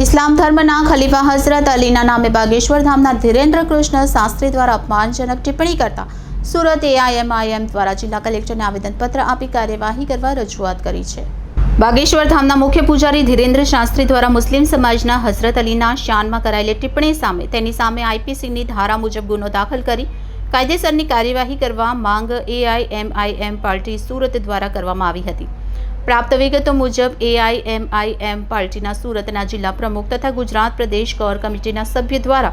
ઇસ્લામ ધર્મના ખલીફા હઝરત અલીના નામે બાગેશ્વર ધામના ધીરેન્દ્ર કૃષ્ણ શાસ્ત્રી દ્વારા અપમાનજનક ટિપ્પણી કરતા સુરત એઆઈએમઆઈએમ દ્વારા જિલ્લા કલેક્ટરને આવેદનપત્ર આપી કાર્યવાહી કરવા રજૂઆત કરી છે. બાગેશ્વર ધામના મુખ્ય પૂજારી ધીરેન્દ્ર શાસ્ત્રી દ્વારા મુસ્લિમ સમાજના હઝરત અલીના શાનમાં કરાયેલી ટિપ્પણી સામે તેની સામે આઈપીસીની ધારા મુજબ ગુનો દાખલ કરી કાયદેસરની કાર્યવાહી કરવા માંગ એઆઈએમઆઈએમ પાર્ટી સુરત દ્વારા કરવામાં આવી હતી. પ્રાપ્ત વિગતો મુજબ એઆઈએમઆઈએમ પાર્ટીના સુરતના જિલ્લા પ્રમુખ તથા ગુજરાત પ્રદેશ કોર કમિટીના સભ્ય દ્વારા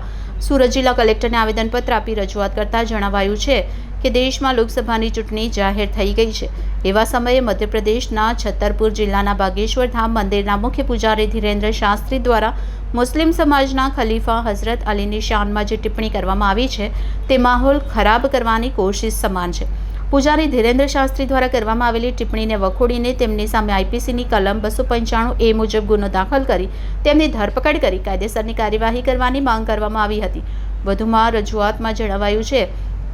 સુરત જિલ્લા કલેક્ટરને આવેદનપત્ર આપી રજૂઆત કરતા જણાવાયું છે કે દેશમાં લોકસભાની ચૂંટણી જાહેર થઈ ગઈ છે. એવા સમયે મધ્યપ્રદેશના છત્તરપુર જિલ્લાના બાગેશ્વર ધામ મંદિરના મુખ્ય પૂજારી ધીરેન્દ્ર શાસ્ત્રી દ્વારા મુસ્લિમ સમાજના ખલીફા હઝરત અલીની શાનમાં જે ટિપ્પણી કરવામાં આવી છે, તે માહોલ ખરાબ કરવાની કોશિશ સમાન છે. પૂજારી ધીરેન્દ્ર શાસ્ત્રી દ્વારા કરવામાં આવેલી ટિપ્પણીને વખોડીને તેમની સામે આઈપીસીની કલમ બસો પંચાણું એ મુજબ ગુનો દાખલ કરી તેમની ધરપકડ કરી કાયદેસરની કાર્યવાહી કરવાની માંગ કરવામાં આવી હતી. વધુમાં રજૂઆતમાં જણાવાયું છે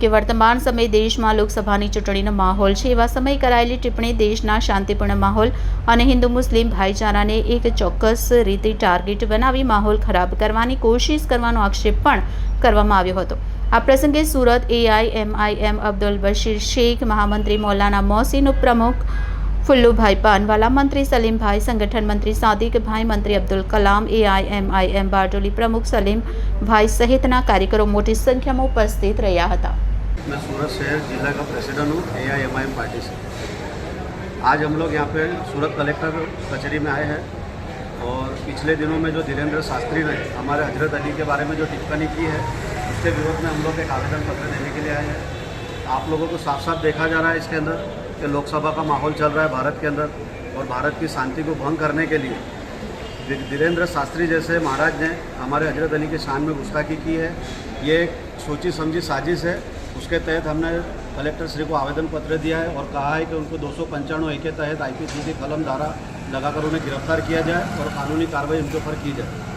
કે વર્તમાન સમયે દેશમાં લોકસભાની ચૂંટણીનો માહોલ છે એવા સમયે કરાયેલી ટિપ્પણી દેશના શાંતિપૂર્ણ માહોલ અને હિન્દુ મુસ્લિમ ભાઈચારાને એક ચોક્કસ રીતે ટાર્ગેટ બનાવી માહોલ ખરાબ કરવાની કોશિશ કરવાનો આક્ષેપ પણ કરવામાં આવ્યો હતો. આ પ્રસંગે સુરત એઆઈએમઆઈએમ અબ્દુલ બશીર શેખ મહામંત્રી મૌલાના મોહસિન ઉપપ્રમુખ ફુલ્લુભાઈ પાનવાલા મંત્રી સલીમભાઈ સંગઠન મંત્રી સાદિકભાઈ મંત્રી અબ્દુલ કલામ એઆઈએમઆઈએમ બારડોલી પ્રમુખ સલીમભાઈ સહિતના કાર્યકરો મોટી સંખ્યામાં ઉપસ્થિત રહ્યા હતા मैं सूरत शहर जिला का प्रेसिडेंट हूँ A I M I party से आज हम लोग यहाँ पे सूरत कलेक्टर कचहरी में आए हैं और पिछले दिनों में जो धीरेन्द्र शास्त्री ने हमारे हजरत अली के बारे में जो टिप्पणी की है उसके विरोध में हम लोग एक आवेदन पत्र देने के लिए आए हैं। आप लोगों को साफ़ साफ़ देखा जा रहा है इसके अंदर कि लोकसभा का माहौल चल रहा है भारत के अंदर और भारत की शांति को भंग करने के लिए। धीरेन्द्र शास्त्री जैसे महाराज ने हमारे हज़रत अली के शान में गुस्ताखी की है। ये एक सोची समझी साजिश है। उसके तहत हमने कलेक्टर श्री को आवेदन पत्र दिया है और कहा है कि उनको दो सौ पंचानवे ए के तहत आई पी सी कलम धारा लगाकर उन्हें गिरफ़्तार किया जाए और कानूनी कार्रवाई उनके ऊपर की जाए।